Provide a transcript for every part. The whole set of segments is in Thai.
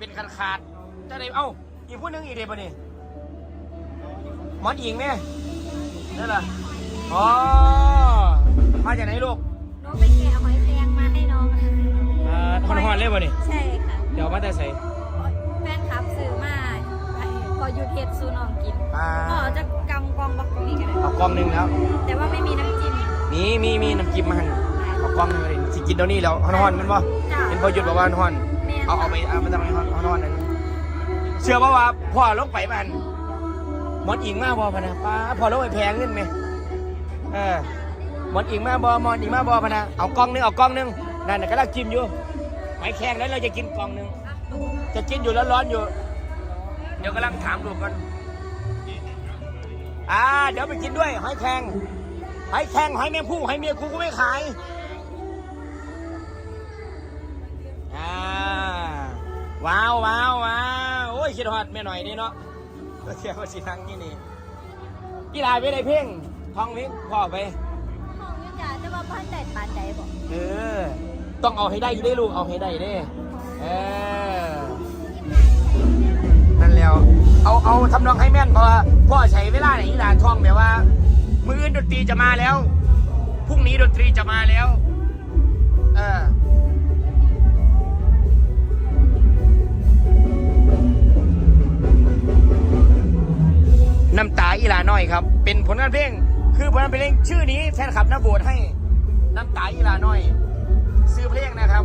เป็นขาดขาดๆจะได้เอ้าอีกผู้หนึงอีกเดียวปะนี่หมอนหญิงไหมนั่นล่ะอ๋อมาจากไหนลูกน้องไปแกะหอยแครงมาให้น้องค่ะอ่าฮอนฮอนๆเลยปะนี่ใช่ค่ะเดี๋ยวมาแต่ใส่แฟนคลับซื้อมาก็หยุดเฮ็ดซูน้องกินอ่าก็จะกำกองบักตรงนี้กันเลยเอากล่องหนึ่งแล้วแต่ว่าไม่มีน้ำจิ้มมีมีมีน้ำจิ้มมาให้เอากล่องหนึ่งเลยสิกินเดี๋ยวนี้แล้วฮอนฮอนๆมันบ่จ้ะ เป็นพอหยุดบอกว่าฮอนฮอนแม่น เอาเอาไปเอาไปทำไมฮอนฮอนอนนั้นเชื่อป่าวว่าพ่อลงไปมันหมอนอิงมาบ่พะนะป้าพ่อลงไปแพงเงินไหมเออหมอนอิงมาบ่หมอนอิงมาบ่พะนะเอากล่องหนึงเอากล่องหนึงนั่นน่ะกำลังกินอยู่หอยแข็งแล้วเราจะกินกล่องหนึงจะกินอยู่แล้วร้อนอยู่ เดี๋ยวกำลังถามลูกกันอ่าเดี๋ยวไปกินด้วยหอยแข็งหอยแข็งหอยแมงผู้หอยเมียกูก็ไม่ขาย ว้าวว้าวว้าวโอ้ยคิดฮอดแม่หน่อยนี่เนาะก็เชียร์ว่าสิทังนี่นี่กีฬาไปได้เพ่งท่องเพลงพ่อไปห้องนี้จ้ะแต่ว่าพันใดปานใดบอกเออต้องเอาให้ได้อยู่ได้ลูกเอาให้ได้เด้เออนั่นแล้ว เอาเอาทำนองให้แม่นเพราะว่าพ่อใช้เวลาไหนกีฬาท่องแบบว่า มืออื่นดนตรีจะมาแล้วพรุ่งนี้ดนตรีจะมาแล้ว เออ น้ำตาอีหลาน้อยครับ เป็นผลงานเพลง คือผลงานเพลงชื่อนี้แฟนคลับนะโบวตให้น้ำตาอีหลาน้อย ซื้อเพลงนะครับ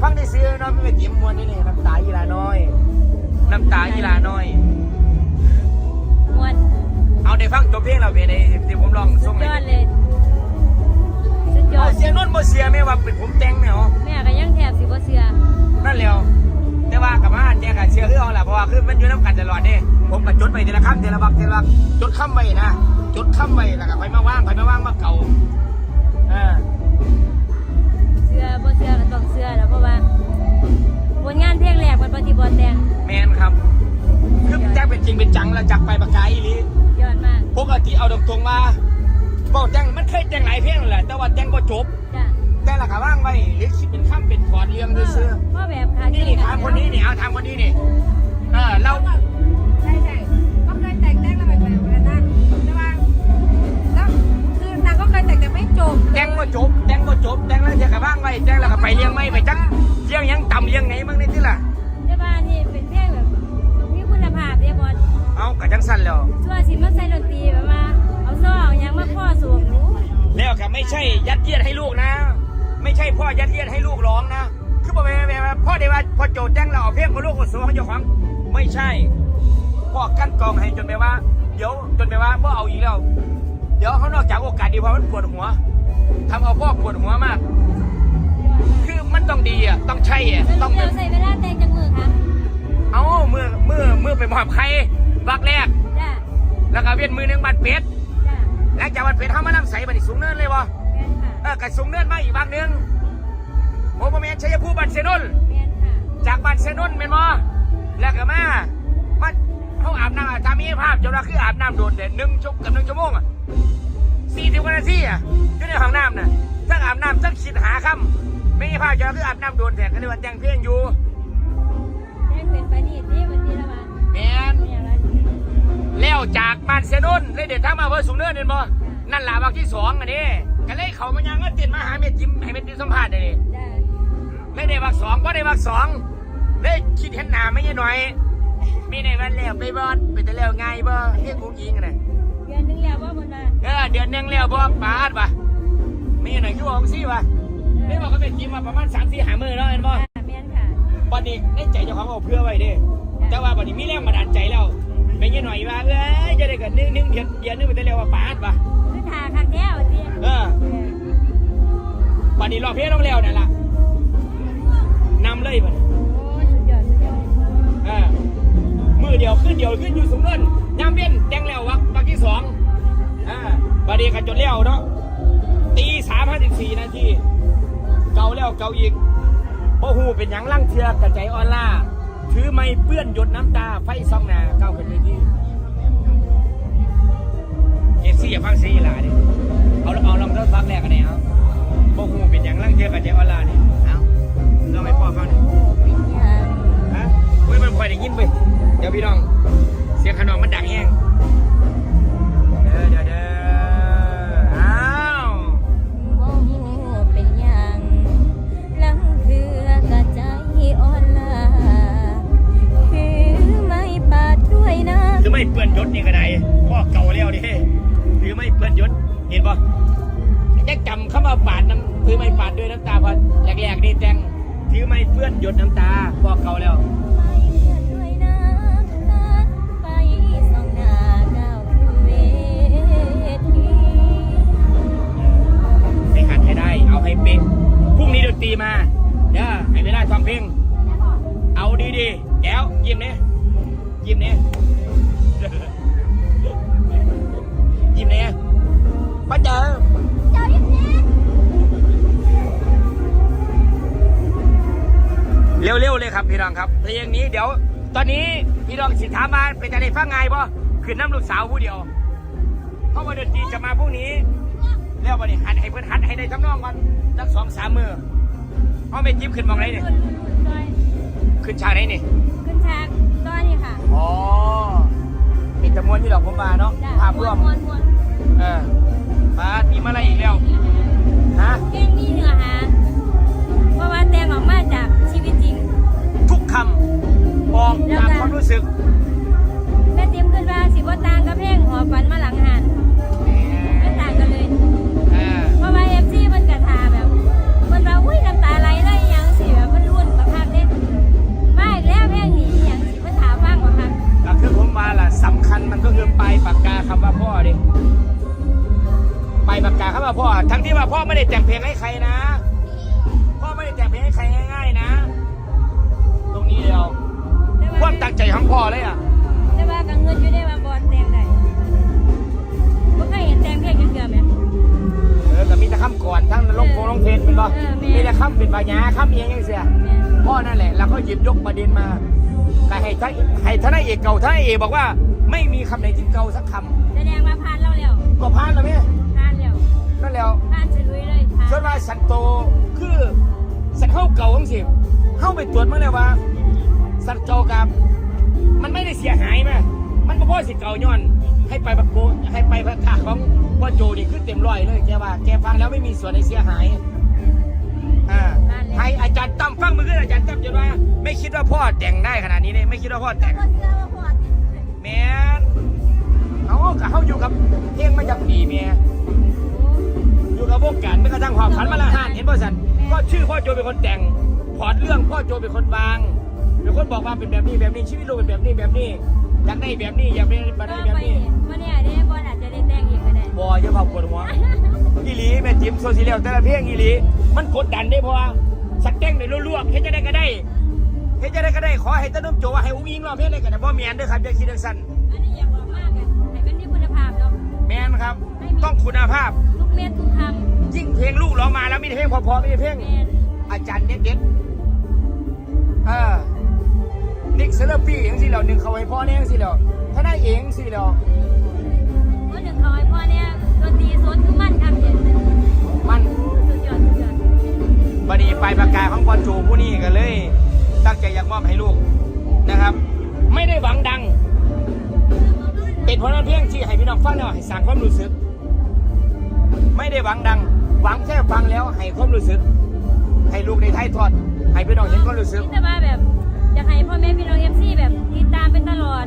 ฟังได้ซื้อเน้องไม่ไปจิ้มมวนนี่นี่น้ำตาอีหลาน้อย น้ำตาอีหลาน้อยมวนเอาได้ฟังจบเพลงเราเป็นไอ้ที่ผมลองสุส่ดงไปยอดเลย ดไปทีละคำทีละบักทีละบักจดคำไว้นะจดคำไว้แล้วก็ไปมาว่างไปมาว่างมาเก่าเออเชื่อบ่เชื่อก็ต้องเชื่อแล้วเพราะว่าผลงานเพลงแรกมันปฏิบัติแต่งแมนครับคือแจ้งเป็นจริงเป็นจังแล้วจักไปปากกาอีหลียอดมากปกติเอาตรงๆมาบอกแจ้งมันเคยแจ้งหลายเพลงนั่นแหละแต่ว่าแจ้งก็จบจ้ะแต่ละก็ว่างไว้หรือคิดเป็นคำเป็นพอร์ตเรื่องซื่อพ่อแบบขาๆนี่นี่ถามคนนี้นี่เอาถามคนนี้นี่ ไม่ใช่ยัดเยียดให้ลูกนะ ไม่ใช่พ่อยัดเยียดให้ลูกร้องนะคือบอกไปไปไปพ่อเดี๋ยวว่าพอโจทย์แจ้งเราเอาเพลงของลูกของสูงของเจ้าของไม่ใช่พ่อกั้นกรองให้จนไปว่า เดี๋ยวจนไปว่าพ่อเอาอีกแล้ว เดี๋ยวเขานอกจากโอกาสดีเพราะมันปวดหัวทำเอาพ่อปวดหัวมาก คือมันต้องดีอะต้องใช่อะแล้วต้องเป็เดี๋ยนวใส่เวลาแต่งจังมือครับเอามือมือมือไปมอบใครวักแรกจ้าแล้วก็เวียนมือหนึ่งบัดเป็ดจ้า หลังจากบัดเป็ดเขามานั่งใส่บัดนี้สูงเนินเลยวะแม่นค่ะเออกระสูงเนินมาอีกบางหนึ่งโมโมเมนชัยภูมิบัตรเซนนแม่นค่ะจากบัตรเซนนเป็นมอแล้วก็มามาเขาอาบน้ำอาบตามีภาพจนว่าคืออาบน้ำโดนเด่นหนึ่งชั่วกับหนึ่งชั่วโมงอะสี่สิบกว่านาทีอะอยู่ในห้องน้ำน่ะทั้งอาบน้ำทั้งคิดหาคำไม่มีภาพจนว่าคืออาบน้ำโดนแต่ก็เลยว่าแต่งเพลงอยู่แม่นเป็นไปนี่นี่วันที่ละวันแมนไม่อย่างไรแล้วจากบ้านเซนนเลยเด็ดทั้งมาเพื่อสูงเนินเห็นบ่นั่นแหละวันที่สองอันนี้ก็เลยเขามายังก็ติดมาหาเม็ดจิ้มให้เม็ดจิ้มสัมภาษณ์เลยจ้าไม่ได้บักสองก็ได้บักสองได้คิดเห็นหน้าไม่ใช่หน่อยมีในวันแล้วไปบอดไปแต่แล้วไงายบ่เรียกกุ้งยิงกันนะเดือนหนึงแล้วว่าบนว่าเออเดือนหนึงแล้วบ่ปาดปะไม่ใช่หน่อยชั่วโมงสิวะไม่บอกก็เป็นจิมมาประมาณสามสี่หามือแล้วเห็นบ่จ้าแม่นค่ะบัดนี้ในใจเจ้าของเอาเพื่อไว้เด้แต่ว่าบัดนี้มีแรงบันดาลใจแล้ว ไม่ใช่หน่อยว่าเอ้ยจะได้เกิดนึงนึงเดือนเดือนนึงไปแต่แล้วว่าปาดปะคือทาคักแก้วที่เออบัดนี้รอบเพลงต้องแล้วนั่นล่ะนำเลยบัดนี้โอ้สุดยอดสุดยอดเออมือเดียวขึ้นเดียวขึ้นอยู่สูงเงินยามเบี้ยนแดงแล้ววักวักที่สองอ่าบาดีกันจนแล้วเนาะตีสามห้าสิบสี่นาทีเก่าแล้วเก่าอีกโอ้โหเป็นหยังลั่งเชือกกระใจออนล่า ถือไม้เปื้อนหยดน้ำตาไฟซองนาเก้าเป็นเวทีเอฟซีอย่าฟังซีหลาดิเอาเอาลองทดฟังแรกกันเนี่ยครับพวกหูเป็นอย่างร่างเทียกับเจ้าอลานี่เอาลองให้พ่อฟังดิฮะเฮ้ยมันคอยได้ยินไปเดี๋ยวพี่น้อง เห็นปะยังจำเข้ามาปาดน้ำถือไม้ปาดด้วยน้ำตาพอแรกๆนี่แต่งถือไม้เพื่อนหยดน้ำตาบอกเขาแล้วไปเพื่อนด้วยน้ำตาไปส่องหน้าก้าวขึ้นเวทีให้หัดให้ได้ เอาให้เป็นพรุ่งนี้ดนตรีมาเด้อให้ไม่ได้ฟังเพลงเอาดีๆแก้วยิ้มเนี่ยยิ้มเนี่ยยิ้มเนี่ย ป้าเจอเจ้ายิ้มแย้มเร็วๆเลยครับพี่น้องครับเพลงนี้เดี๋ยว ตอนนี้พี่น้องสิถามมาเป็นจะได้ฟังไงบ่ขึ้นน้ำลูกสาวผู้เดียว เพราะว่าดนตรีจะมาพรุ่งนี้แล้ววันนี้หัดให้เพื่อนหัดให้ได้ทำนองกันสักสองสามมือเพราะไม่จิ้มขึ้นมองไหนเนี่ยรุ่นรุ่นรุ่นซอยขึ้นฉากไหนนี่ขึ้นฉากตอนนี้ค่ะอ๋อเป็นจำนวนที่ดอกผมมาเนาะจ้ะภาพรวมมวนมวนเออ มามีมาอะไรอีกแล้วฮะเพลงนี้เนื้อหาเพราะว่าแต่งออกมาจากชีวิตจริง ทุกคำบอกจากความรู้สึก แม่ติมขึ้นว่าสิบ่ต่างกับเพลงหอฝันมาหลังหัน เป็นปัญญาคำเอียงยังเสียพ่อนั่นแหละแล้วก็หยิบยกประเด็นมาก็ให้ท่านให้ทนายเอกเก่าทนายเอกบอกว่า ไม่มีคำไหนที่เก่าสักคแสดงว่าผ่านเราแล้วก็พานแล้วไหมผ่านแล้วนั่นแล้วผ่านฉลุยเลยผ่านส่วนว่าสันโตคือสันเข้าเก่าของสิเข้าไปตรวจมาแล้วว่า สันโจกับมันไม่ได้เสียหายไหมมันก็พ่อสิเก่าย้อนให้ไปประโกให้ไปพระถาของพ่อโจนี่ขึ้นเต็มร้อยเลยแกว่า แกฟังแล้วไม่มีส่วนในเสียหาย อ่าให้อาจารย์ตั้มฟังมือขึ้นอาจารย์ตั้มจนว่า ไม่คิดว่าพ่อแต่งได้ขนาดนี้เลยไม่คิดว่าพ่อแต่งบ่เชื่อว่าพอดแมนเขาก็เขาอยู่กับเพลงมาจากปีเมียอยู่กับวงการไม่กระทั่งความฝันมาละห้านเห็นป่ะสันก็ชื่อพ่อโจเป็นคนแต่งพอร์ตเรื่องพ่อโจเป็นคนวางเป็นคนบอกว่าเป็นแบบนี้แบบนี้ชีวิตลูกเป็นแบบนี้แบบนี้อยากได้แบบนี้อยากได้แบบก็นี้แบบไปนี้วันนี้ได้บอลอาจจะได้แต่งอีกก็ได้บออย่าเผาปวดหัว อีหลีแม่จิ้มโซซิเลียลแต่ละเพลงอีหลี มันกดดันได้เพราะว่าสักแต่งในลวกๆเฮ็ดจะได้ก็ได้เฮ็ดจะได้ก็ได้ขอให้ต้นน้ำโจว่าให้อุ้งอิงร้องเพลงได้กันนะบ่แมนเด้อครับอย่าคิดจังซั่นอันนี้อยากบอกมากเลยให้เป็นที่คุณภาพเนาะแมนครับ ต้องคุณภาพทุกเม็ดทุกคยิ่งเพลงลูกร้องมาแล้วมีแต่เพลงเพอๆไม่ใช่เพลงำแม่นอาจารย์เด็ดๆเออนิกเซเลปี้อย่างสิเหล่าหนึ่งเขาไว้พ่อเนี่ยอย่างสิเหล่าถ้าได้เองสิเหล่า บัดนี้ไปประกาศของปอจูผู้นี้กันเลย ตั้งใจอยากมอบให้ลูกนะครับ ไม่ได้หวังดัง เป็นเพราะนั้นเพียงที่ให้พี่น้องฟังแล้วให้สั่งความรู้สึก ไม่ได้หวังดัง หวังแค่ฟังแล้วให้ความรู้สึก ให้ลูกในไทยทอด ให้พี่น้องเห็นความรู้สึกนี่แต่ว่าแบบอยากให้พ่อแม่พี่น้องเอฟซีแบบติดตามเป็นตลอด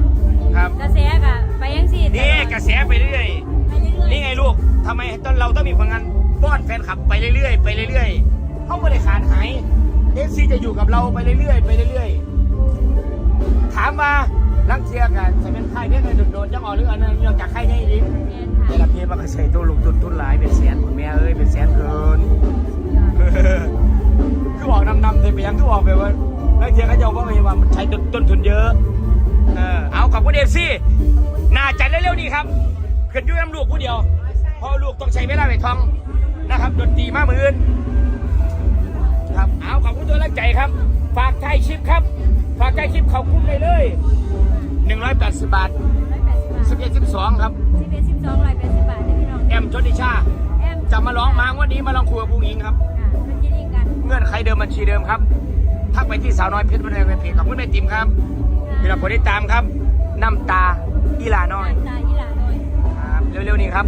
ครับกระแสกะไปยังสี่นี่กระแสไปเรื่อยไปเรื่อยๆนี่ไงลูกทำไมตอนเราต้องมีผลงานป้อนแฟนคลับไปเรื่อยๆไปเรื่อยๆ เขาไม่ได้ขาดหายเอฟซีจะอยู่กับเราไปเรื่อยๆไปเรื่อยๆถามมาลังเทียกันจะเป็นใครเพียงไงโดดๆจะออกหรืออันนั้นเรื่องจากใครได้ดีแม่นแต่ละเพลงมันก็ใช้ตัวลูกทุนทุนหลายเป็นแสนคุณแม่เอ้ยเป็นแสนเกินคือออกนำๆเลยไปยังคือออกแบบว่าลังเทียเขาจะบอกว่าว่ามันใช้ต้นทุนเยอะเออเอาขอบคุณเอฟซีน่าจัดเร็วๆนี้ครับขึ้นยุ่น้ำลูกผู้เดียวพราะลูกต้องใช้เวลาไปท่องนะครับดนตรีมากมืออื่น ครับเอาขอบคุณตัวรักใจครับ ฝากไทยชิปครับ ฝากไทยชิปเขาคุ้มเลยเลย180บาทร้อยแปดสิบบาท11 12ครับสิบเอ็ดสิบสองร้อยแปดสิบบาทได้พี่น้องแอมชนทิชาแอมจะมาร้องมาวันนี้มาลองคุยกับผู้หญิงครับค่ะเป็นยินดีกันเงื่อนไขเดิมบัญชีเดิมครับทักไปที่สาวน้อยเพชรบันเทิงในเพจขอบคุณแม่ติมครับพี่เราคนที่ตามครับน้ำตาอีหลาน้อยตาอีหลาน้อยครับเร็วๆนี้ครับ